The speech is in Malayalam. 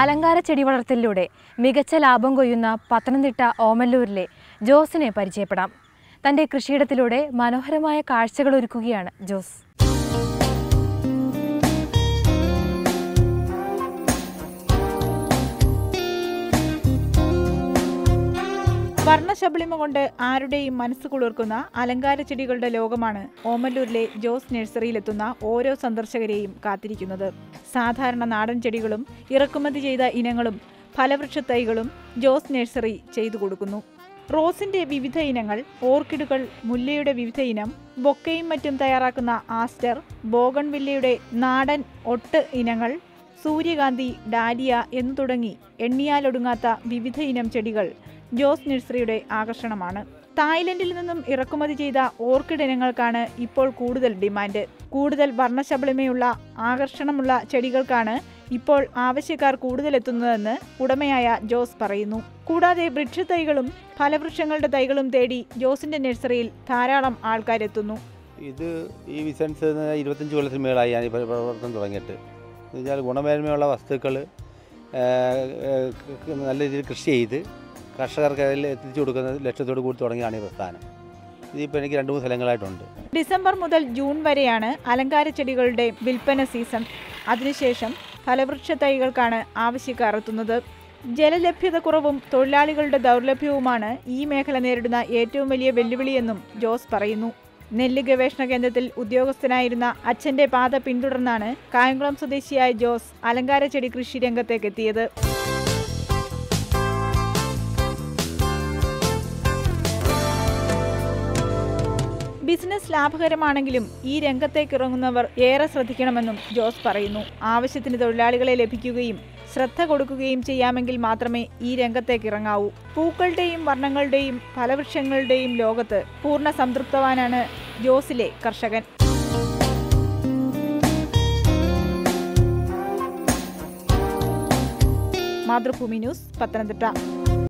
അലങ്കാര ചെടി വളർത്തലിലൂടെ മികച്ച ലാഭം കൊയ്യുന്ന പത്തനംതിട്ട ഓമല്ലൂരിലെ ജോസിനെ പരിചയപ്പെടാം. തന്റെ കൃഷിയിടത്തിലൂടെ മനോഹരമായ കാഴ്ചകൾ ഒരുക്കുകയാണ് ജോസ്. വർണശബളിമ കൊണ്ട് ആരുടെയും മനസ്സ് കുളിർക്കുന്ന അലങ്കാര ചെടികളുടെ ലോകമാണ് ഓമല്ലൂരിലെ ജോസ് നഴ്സറിയിലെത്തുന്ന ഓരോ സന്ദർശകരെയും കാത്തിരിക്കുന്നത്. സാധാരണ നാടൻ ചെടികളും ഇറക്കുമതി ചെയ്ത ഇനങ്ങളും ഫലവൃക്ഷ തൈകളും ജോസ് നഴ്സറി ചെയ്തു കൊടുക്കുന്നു. റോസിന്റെ വിവിധ ഇനങ്ങൾ ഓർക്കിഡുകൾ മുല്ലയുടെ വിവിധ ഇനം ബൊക്കയും മറ്റും തയ്യാറാക്കുന്ന ആസ്റ്റർ ബോഗൺവില്ലയുടെ നാടൻ ഒട്ട് ഇനങ്ങൾ സൂര്യകാന്തി ഡാലിയ എന്നു തുടങ്ങി എണ്ണിയാലൊടുങ്ങാത്ത വിവിധ ഇനം ചെടികൾ ജോസ് നഴ്സറിയുടെ ആകർഷണമാണ്. തായ്ലൻഡിൽ നിന്നും ഇറക്കുമതി ചെയ്ത ഓർക്കിഡ് ഇനങ്ങൾക്കാണ് ഇപ്പോൾ കൂടുതൽ ഡിമാൻഡ്. കൂടുതൽ വർണശബളിമയുള്ള ആകർഷണമുള്ള ചെടികൾക്കാണ് ഇപ്പോൾ ആവശ്യക്കാർ കൂടുതലെത്തുന്നതെന്ന് ഉടമയായ ജോസ് പറയുന്നു. കൂടാതെ വൃക്ഷത്തൈകളും ഫലവൃക്ഷങ്ങളുടെ തൈകളും തേടി ജോസിന്റെ നഴ്സറിയിൽ ധാരാളം ആൾക്കാരെത്തുന്നു. ഇത് ഈ ബിസിനസ് ഇരുപത്തഞ്ച് കൊല്ലത്തിന് മേളായി ഞാൻ പ്രവർത്തനം തുടങ്ങിയിട്ട്. എന്ന് വെച്ചാൽ ഗുണമേന്മയുള്ള വസ്തുക്കൾ നല്ല രീതിയിൽ കൃഷി ചെയ്ത് കർഷകർക്ക് എത്തിച്ചു കൊടുക്കുന്ന ലക്ഷ്യത്തോട് കൂടി തുടങ്ങിയാണ് ഈ പ്രസ്ഥാനം. ഇതിപ്പോൾ എനിക്ക് രണ്ട് മൂന്ന് സ്ഥലങ്ങളായിട്ടുണ്ട്. ഡിസംബർ മുതൽ ജൂൺ വരെയാണ് അലങ്കാര ചെടികളുടെ വിൽപ്പന സീസൺ. അതിനുശേഷം ഫലവൃക്ഷ തൈകൾക്കാണ് ആവശ്യക്കാർ എത്തുന്നത്. ജലലഭ്യത കുറവും തൊഴിലാളികളുടെ ദൗർലഭ്യവുമാണ് ഈ മേഖല നേരിടുന്ന ഏറ്റവും വലിയ വെല്ലുവിളിയെന്നും ജോസ് പറയുന്നു. നെല്ല് ഗവേഷണ കേന്ദ്രത്തിൽ ഉദ്യോഗസ്ഥനായിരുന്ന അച്ഛന്റെ പാത പിന്തുടർന്നാണ് കായംകുളം സ്വദേശിയായ ജോസ് അലങ്കാര ചെടി കൃഷി രംഗത്തേക്ക് ബിസിനസ് ലാഭകരമാണെങ്കിലും ഈ രംഗത്തേക്ക് ഇറങ്ങുന്നവർ ഏറെ ശ്രദ്ധിക്കണമെന്നും ജോസ് പറയുന്നു. ആവശ്യത്തിന് തൊഴിലാളികളെ ലഭിക്കുകയും ശ്രദ്ധ കൊടുക്കുകയും ചെയ്യാമെങ്കിൽ മാത്രമേ ഈ രംഗത്തേക്ക് ഇറങ്ങാവൂ. പൂക്കളുടെയും വർണങ്ങളുടെയും ഫലവൃക്ഷങ്ങളുടെയും ലോകത്ത് പൂർണ സംതൃപ്തവാനാണ് ജോസിലെ കർഷകൻ. മാതൃഭൂമി ന്യൂസ് പത്തനംതിട്ട.